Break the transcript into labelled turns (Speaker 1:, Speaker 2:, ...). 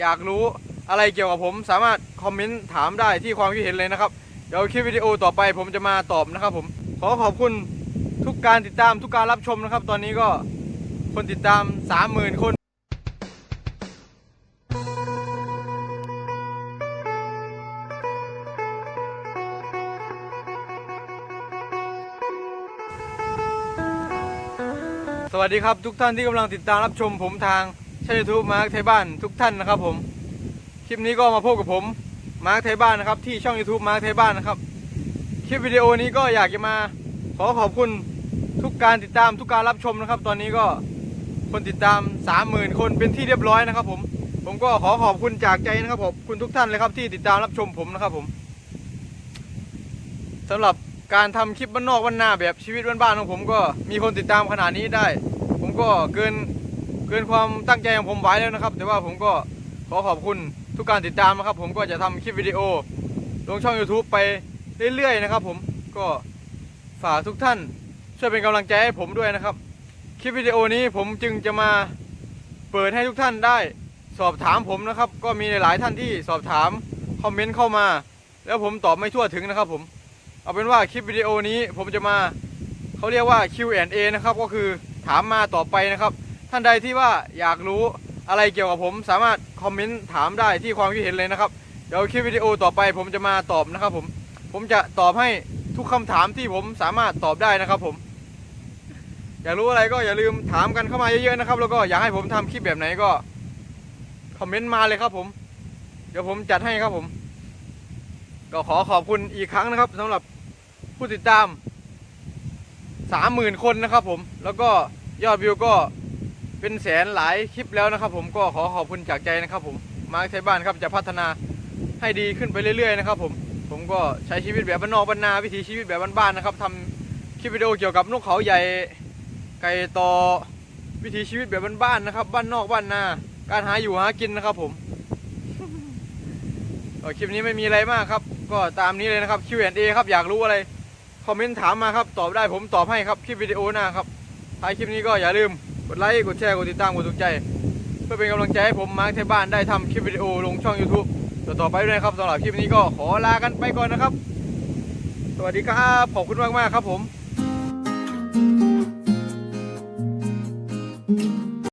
Speaker 1: อยากรู้อะไรเกี่ยวกับผมสามารถคอมเมนต์ถามได้ที่ความคิดเห็นเลยนะครับ เดี๋ยวคลิปวิดีโอต่อไปผมจะมาตอบนะครับผม ขอขอบคุณทุกการติดตามทุกการรับชมนะครับ ตอนนี้ก็คนติดตาม 30,000 คนสวัสดีครับทุกท่านที่กำลังติดตามรับชมผมทาง ช่องยูทูบมาร์คไทยบ้านทุกท่านนะครับผม คลิปนี้ก็มาพบกับผมมาร์คไทยบ้านนะครับที่ช่อง YouTube มาร์คไทยบ้านนะครับ คลิปวิดีโอนี้ก็อยากจะมาขอขอบคุณทุกการติดตามทุกการรับชมนะครับ ตอนนี้ก็คนติดตาม 30,000 คนเป็นที่เรียบร้อยนะครับ ผม ผมก็ขอขอบคุณจากใจนะครับขอบคุณทุกท่านเลยครับที่ติดตามรับชมผมนะครับผมสำหรับการทำคลิปบ้านนอกบ้านนาแบบชีวิตบ้านๆของผมก็มีคนติดตามขนาดนี้ได้ ผมก็เกิน เกินความตั้งใจของผมไว้แล้วนะครับ แต่ว่าผมก็ขอขอบคุณทุกการติดตามนะครับ ผมก็จะทำคลิปวิดีโอ ลงช่อง YouTube ไปเรื่อยๆนะครับ ผมก็ฝากทุกท่านช่วยเป็นกำลังใจให้ผมด้วยนะครับ คลิปวิดีโอนี้ผมจึงจะมาเปิดให้ทุกท่านได้สอบถามผมนะครับ ก็มีหลายท่านที่สอบถามคอมเมนต์เข้ามา แล้วผมตอบไม่ทั่วถึงนะครับ ผมเอาเป็นว่าคลิปวิดีโอนี้ผมจะมาเขาเรียกว่า Q&A นะครับก็คือถามมาต่อไปนะครับ ท่านใดที่ว่าอยากรู้อะไรเกี่ยวกับผมสามารถคอมเมนต์ถามได้ที่ความคิดเห็นเลยนะครับ เดี๋ยวคลิปวิดีโอต่อไปผมจะมาตอบนะครับผม ผมจะตอบให้ทุกคำถามที่ผมสามารถตอบได้นะครับผม อยากรู้อะไรก็อย่าลืมถามกันเข้ามาเยอะๆนะครับ แล้วก็อยากให้ผมทำคลิปแบบไหนก็คอมเมนต์มาเลยครับผม เดี๋ยวผมจัดให้ครับผม ก็ขอขอบคุณอีกครั้งนะครับสำหรับผู้ติดตามสามหมื่นคนนะครับผม แล้วก็ยอดวิวก็ เป็นแสนหลายคลิปแล้วนะครับ ผมก็ขอขอบคุณจากใจนะครับ ผมมาร์คไทยบ้านครับจะพัฒนาให้ดีขึ้นไปเรื่อยๆนะครับ ผมผมก็ใช้ชีวิตแบบบ้านนอกบ้านนาวิถีชีวิตแบบบ้านๆนะครับทำคลิปวิดีโอเกี่ยวกับนกเขาใหญ่ไก่ต่อวิถีชีวิตแบบบ้านๆนะครับ บ้านนอกบ้านนาการหาอยู่หากินนะครับ ผมคลิปนี้ไม่มีอะไรมากครับ ก็ตามนี้เลยนะครับ Q&A ครับอยากรู้อะไรคอมเมนต์ถามมาครับ ตอบได้ผมตอบให้ครับคลิปวิดีโอหน้าครับท้ายคลิปนี้ก็อย่าลืม กดไลค์กดแชร์กดติดตามกดถูกใจ เพื่อเป็นกำลังใจให้ผมมาร์คเทบ้านได้ทำคลิปวิดีโอลงช่อง YouTube ต่อต่อไปด้วยนะครับสำหรับคลิปนี้ก็ขอลากันไปก่อนนะครับ สวัสดีครับ ขอบคุณมากมากครับผม